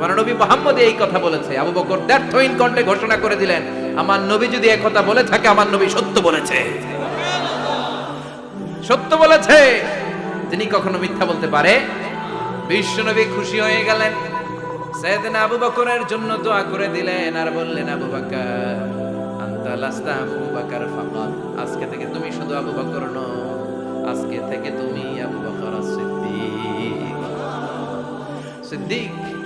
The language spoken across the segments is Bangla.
তোমার নবী মোহাম্মদ এই কথা বলেছে। আবু বকর দ্ব্যর্থহীন কণ্ঠে ঘোষণা করে দিলেন, আমার নবী যদি এক কথা বলে থাকে, আমার নবী সত্য বলেছে। সত্য বলেছে। তিনি কখনো মিথ্যা বলতে পারে। বিশ্ব নবী খুশি হয়ে গেলেন। সেদিন আবু বকরের জন্য দোয়া করে দিলেন আর বললেন, আবু বকর, আন্তা আবু বকর ফাকাত আজকে থেকে তুমি শুধু আবু বকর নও, আজকে থেকে তুমি আবু বকর সিদ্দিক। সিদ্দিক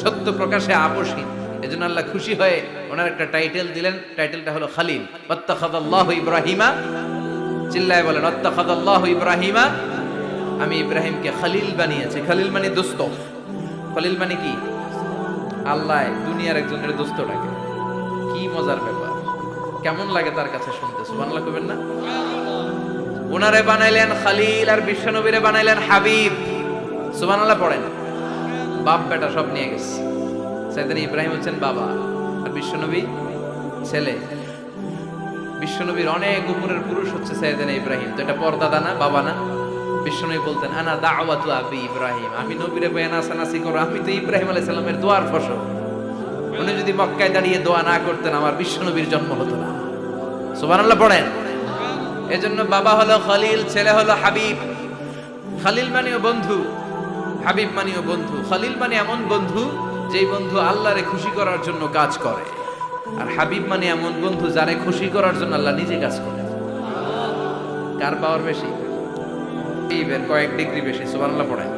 সত্য প্রকাশে আপসহীন এজন্য আল্লাহ খুশি হয়ে ওনার একটা টাইটেল দিলেন। টাইটেলটা হলো খালিল। ওয়াত্তাখাদাল্লাহু ইব্রাহিমা। চিল্লায় বলেন, ওয়াত্তাখাদাল্লাহু ইব্রাহিমা। আমি ইব্রাহিমকে খালিল বানিয়েছি। খালিল মানে দোস্ত। খালিল মানে কি? আল্লাহ দুনিয়ার একজনের দোস্ত ডাকে। কি মজার ব্যাপার। কেমন লাগে তার কাছে শুনতে? সুবহানাল্লাহ কবেন না? ওনারে বানাইলেন খালিল আর বিশ্বনবীরে বানাইলেন হাবিব। সুবহানাল্লাহ পড়েন। বাপ বেটা সব নিয়ে গেছে। সাইদানি ইব্রাহিম হচ্ছেন বাবা আর বিশ্বনবী ছেলে। বিশ্বনবীর অনেক উপরের পুরুষ হচ্ছে সাইদানি ইব্রাহিম। তো এটা পর্দাদা না, বাবা না? বিশ্বনবী বলতেন, আনা দাওয়াতু আবি ইব্রাহিম। আমি নবীরে বয়ান করো, আমি তো ইব্রাহিম আলাইহিস সালামের দোয়ার ফসল। উনি যদি মক্কায় দাঁড়িয়ে দোয়া না করতেন, আমার বিশ্বনবীর জন্ম হতো না। সুবহানাল্লাহ, পড়েন। এজন্য বাবা হলো খলিল, ছেলে হলো হাবিব। খালিল মানেও বন্ধু। হাবিব মানেও বন্ধু, খালিল মানে এমন বন্ধু যেই বন্ধু আল্লাহরে খুশি করার জন্য কাজ করে। আর হাবিব মানে এমন বন্ধু যারে খুশি করার জন্য আল্লাহ নিজে কাজ করে। কার পাওয়ার বেশি? কয়েক ডিগ্রি বেশি, সুবহানাল্লাহ পড়েন।